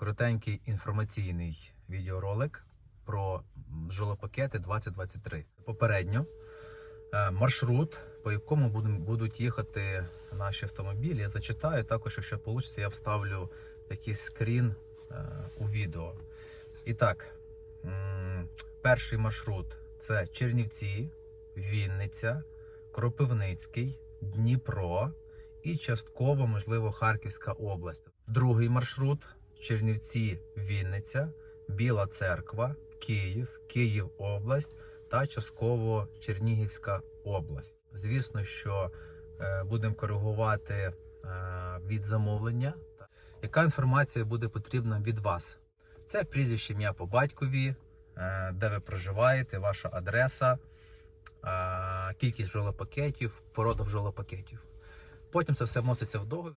коротенький інформаційний відеоролик про жолопакети 2023. Попередньо е, маршрут, по якому будуть їхати наші автомобілі. Я зачитаю також, якщо вийде, я вставлю якийсь скрін е, у відео. І так, перший маршрут це Чернівці, Вінниця, Кропивницький, Дніпро і частково, можливо, Харківська область. Другий маршрут Чернівці, Вінниця, Біла Церква, Київ, Київ область та частково Чернігівська область. Звісно, що е, будемо коригувати е, від замовлення. Яка інформація буде потрібна від вас? Це прізвище ім'я по батькові, е, де ви проживаєте, ваша адреса, кількість бджолопакетів, порода бджолопакетів. Потім це все вноситься в договір.